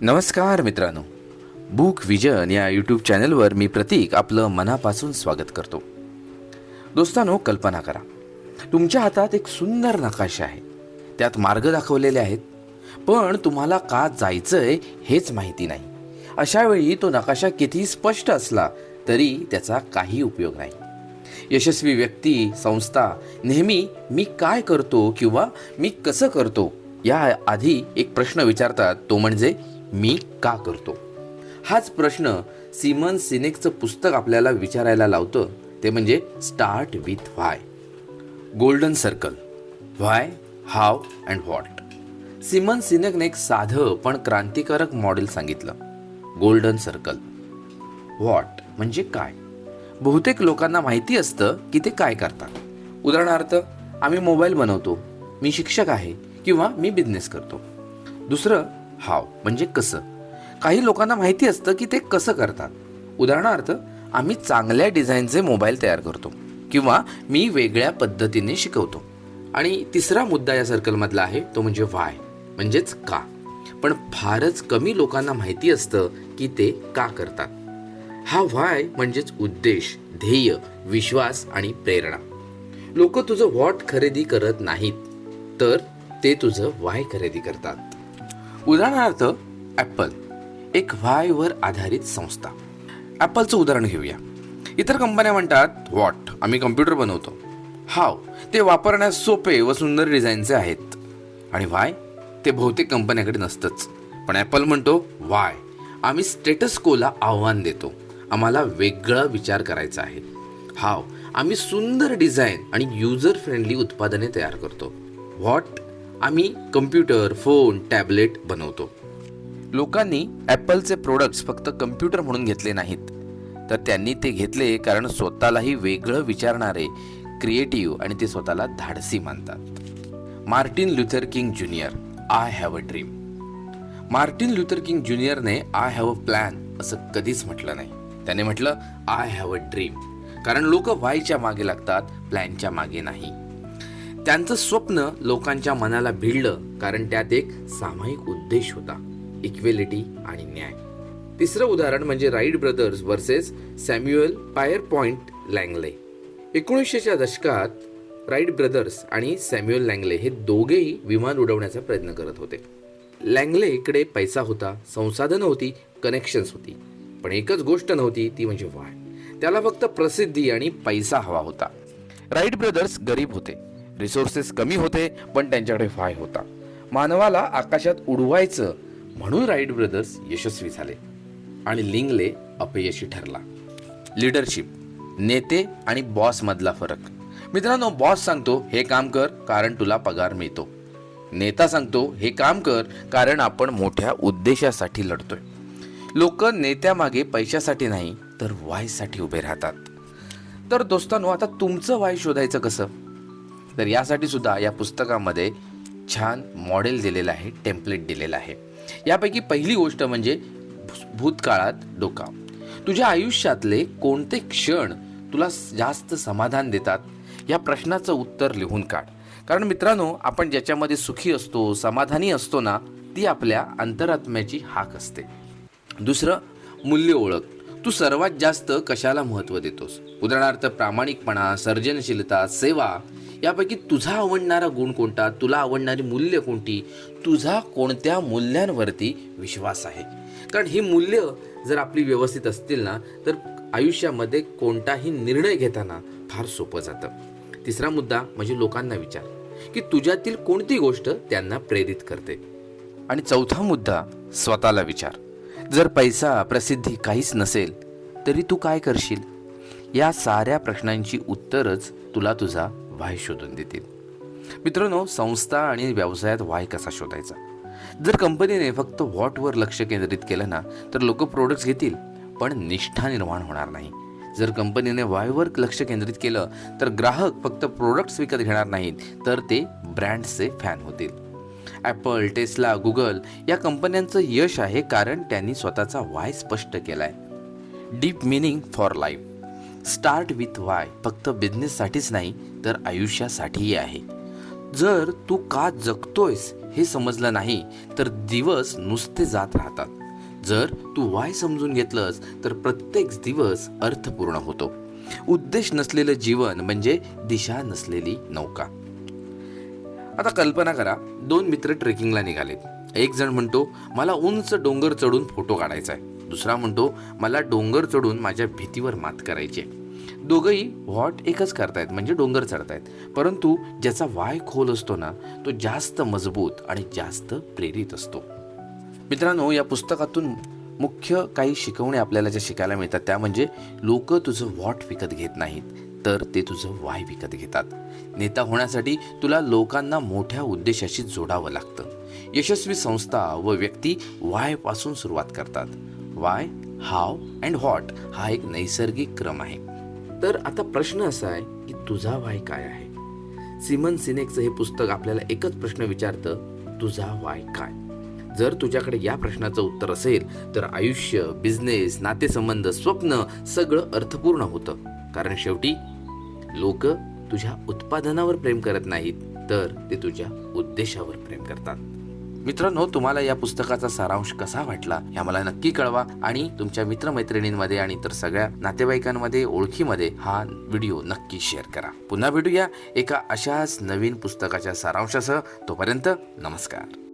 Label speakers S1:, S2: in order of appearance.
S1: नमस्कार मित्रांनो. Book vision या यूट्यूब चॅनलवर मी प्रतीक आपलं मनापासून स्वागत करतो. दोस्तांनो कल्पना करा. तुमच्या हातात एक सुंदर नकाशा आहे. त्यात मार्ग दाखवलेले आहेत. पण तुम्हाला का जायचंय हेच माहिती नाही. अशावेळी तो नकाशा किती स्पष्ट असला तरी त्याचा काही उपयोग नाही. यशस्वी व्यक्ती संस्था नेहमी मी काय करतो किंवा मी कसं करतो या आधी एक प्रश्न विचारतात. तो म्हणजे मी का करतो? हाच प्रश्न सिमन सिनेकचं पुस्तक आपल्याला विचारायला लावतं. ते म्हणजे start with why. Golden circle. Why how and what. Simon सिनेकने एक साधं पण क्रांतिकारक मॉडेल सांगितलं. Golden circle. व्हॉट म्हणजे काय? बहुतेक लोकांना माहिती असतं की ते काय करतात. उदाहरणार्थ आम्ही मोबाईल बनवतो. मी शिक्षक आहे किंवा मी बिझनेस करतो. दुसरं हाव म्हणजे कसं? काही लोकांना माहिती असतं की ते कसं करतात. उदाहरणार्थ आम्ही चांगल्या डिझाईनचे मोबाईल तयार करतो किंवा मी वेगळ्या पद्धतीने शिकवतो. आणि तिसरा मुद्दा या सर्कलमधला आहे तो म्हणजे व्हाय म्हणजेच का. पण फारच कमी लोकांना माहिती असतं की ते का करतात. हा व्हाय म्हणजेच उद्देश ध्येय विश्वास आणि प्रेरणा. लोक तुझं व्हॉट खरेदी करत नाहीत तर ते तुझं व्हाय खरेदी करतात. उदाहरणार्थ ॲपल एक व्हायवर आधारित संस्था. ॲपलचं उदाहरण घेऊया. इतर कंपन्या म्हणतात व्हॉट आम्ही कम्प्युटर बनवतो. हाव ते वापरण्यास सोपे व सुंदर डिझाईनचे आहेत. आणि व्हाय ते बहुतेक कंपन्याकडे नसतंच. पण ॲपल म्हणतो वाय आम्ही स्टेटस कोला आव्हान देतो. आम्हाला वेगळा विचार करायचा आहे. हाव आम्ही सुंदर डिझाईन आणि युजर फ्रेंडली उत्पादने तयार करतो. व्हॉट आम्ही कम्प्युटर फोन टॅबलेट बनवतो. लोकांनी ॲपलचे प्रोडक्ट्स फक्त कम्प्युटर म्हणून घेतले नाहीत. तर त्यांनी ते घेतले कारण स्वतःलाही वेगळं विचारणारे क्रिएटिव्ह आणि ते स्वतःला धाडसी मानतात. Martin Luther King junior I have a dream Martin Luther King ज्युनियरने I have a plan असं कधीच म्हटलं नाही. त्याने म्हटलं आय हॅव अ ड्रीम कारण लोक व्हायच्या मागे लागतात प्लॅनच्या मागे नाही. त्यांचं स्वप्न लोकांच्या मनाला भिडलं कारण त्यात एक सामायिक उद्देश होता इक्वेलिटी आणि न्याय. तिसरं उदाहरण म्हणजे Wright brothers versus Samuel Pierpont Langley. एकोणीसशेच्या दशकात राईट ब्रदर्स आणि सॅम्युअल लँगले हे दोघेही विमान उडवण्याचा प्रयत्न करत होते. लँगले इकडे पैसा होता संसाधनं होती कनेक्शन्स होती. पण एकच गोष्ट नव्हती ती म्हणजे वाय. त्याला फक्त प्रसिद्धी आणि पैसा हवा होता. राईट ब्रदर्स गरीब होते. रिसोर्सेस कमी होते पण त्यांच्याकडे फाय होता. मानवाला आकाशात उडवायचं म्हणून राईट ब्रदर्स यशस्वी झाले आणि लिंगले अपयशी ठरला. लीडरशिप नेते आणि बॉसमधला फरक. मित्रांनो बॉस सांगतो हे काम कर कारण तुला पगार मिळतो. नेता सांगतो हे काम कर कारण आपण मोठ्या उद्देशासाठी लढतोय. लोक नेत्यामागे पैशासाठी नाही तर वायसाठी उभे राहतात. तर दोस्तांनो आता तुमचं वाय शोधायचं कसं? तर यासाठी सुद्धा या पुस्तकामध्ये छान मॉडेल दिलेलं आहे टेम्पलेट दिलेलं आहे. यापैकी पहिली गोष्ट म्हणजे भूतकाळात डोका. तुझ्या आयुष्यातले कोणते क्षण तुला जास्त समाधान देतात? या प्रश्नाचं उत्तर लिहून काढ. कारण मित्रांनो आपण ज्याच्यामध्ये सुखी असतो समाधानी असतो ना ती आपल्या अंतरात्म्याची हाक असते. दुसरं मूल्य ओळख. तू सर्वात जास्त कशाला महत्त्व देतोस? उदाहरणार्थ प्रामाणिकपणा सर्जनशीलता सेवा यापैकी तुझा आवडणारा गुण कोणता? तुला आवडणारी मूल्य कोणती? तुझा कोणत्या मूल्यांवरती विश्वास आहे? कारण ही मूल्य जर आपली व्यवस्थित असतील ना तर आयुष्यामध्ये कोणताही निर्णय घेताना फार सोपं जातं. तिसरा मुद्दा म्हणजे लोकांना विचार. की तुझ्यातील कोणती गोष्ट त्यांना प्रेरित करते? आणि चौथा मुद्दा स्वतःला विचार. जर पैसा प्रसिद्धी काहीच नसेल तरी तू काय करशील? या साऱ्या प्रश्नांची उत्तरच तुला तुझा व्हाय शोधून देतील. मित्रांनो संस्था आणि व्यवसायात व्हाय कसा शोधायचा? जर कंपनीने फक्त व्हॉटवर लक्ष केंद्रित केलं ना तर लोक प्रोडक्ट्स घेतील पण निष्ठा निर्माण होणार नाही. जर कंपनीने वायवर लक्ष केंद्रित केलं तर ग्राहक फक्त प्रोडक्ट्स विकत घेणार नाहीत तर ते ब्रँड्सचे फॅन होतील. ॲपल टेस्ला गुगल या कंपन्यांचं यश आहे कारण त्यांनी स्वतःचा वाय स्पष्ट केला आहे deep meaning for life start with why फक्त बिझनेससाठीच नाही तर आयुष्यासाठीही आहे. जर तू का जगतोयस हे समजलं नाही तर दिवस नुसते जात राहतात. जर तू वाय समजून घेतलंस तर प्रत्येक दिवस अर्थपूर्ण होतो. उद्देश नसलेलं जीवन म्हणजे दिशा नसलेली नौका. आता कल्पना करा दोन मित्र ट्रेकिंगला निघालेत. एक जण म्हणतो मला उंच डोंगर चढून फोटो काढायचा आहे दुसरा म्हणतो मला डोंगर चढून माझ्या भीतीवर मात करायची आहे. दोघंही व्हॉट एकच करतायत म्हणजे डोंगर चढतायत. परंतु ज्याचा वाय खोल असतो ना तो जास्त मजबूत आणि जास्त प्रेरित असतो. मित्रांनो या पुस्तकातून मुख्य काही शिकवणे आपल्याला ज्या शिकायला मिळतात त्या म्हणजे लोक तुझं व्हॉट विकत घेत नाहीत तर ते तुझं वाय विकत घेतात. नेता होण्यासाठी तुला लोकांना मोठ्या उद्देशाशी जोडावं लागतं. यशस्वी संस्था व व्यक्ती वायपासून सुरुवात करतात. वाय हाव अँड व्हॉट हा एक नैसर्गिक क्रम आहे. तर आता प्रश्न असा आहे की तुझा वाय काय आहे? सिमन सिनेकचं हे पुस्तक आपल्याला एकच प्रश्न विचारतं तुझा वाय काय? जर तुझ्याकडे या प्रश्नाचं उत्तर असेल तर आयुष्य बिझनेस नातेसंबंध स्वप्न सगळं अर्थपूर्ण होतं. कारण शेवटी लोक तुझ्या उत्पादनावर प्रेम करत नाहीत तर ते तुझ्या उद्देशावर प्रेम करतात. मित्रांनो तुम्हाला या पुस्तकाचा सारांश कसा वाटला हे आम्हाला नक्की कळवा आणि तुमच्या मित्रमैत्रिणींमध्ये आणि इतर सगळ्या नातेवाईकांमध्ये ओळखीमध्ये हा व्हिडिओ नक्की शेअर करा. पुन्हा भेटूया एका अशाच नवीन पुस्तकाच्या सारांशासह. तोपर्यंत नमस्कार.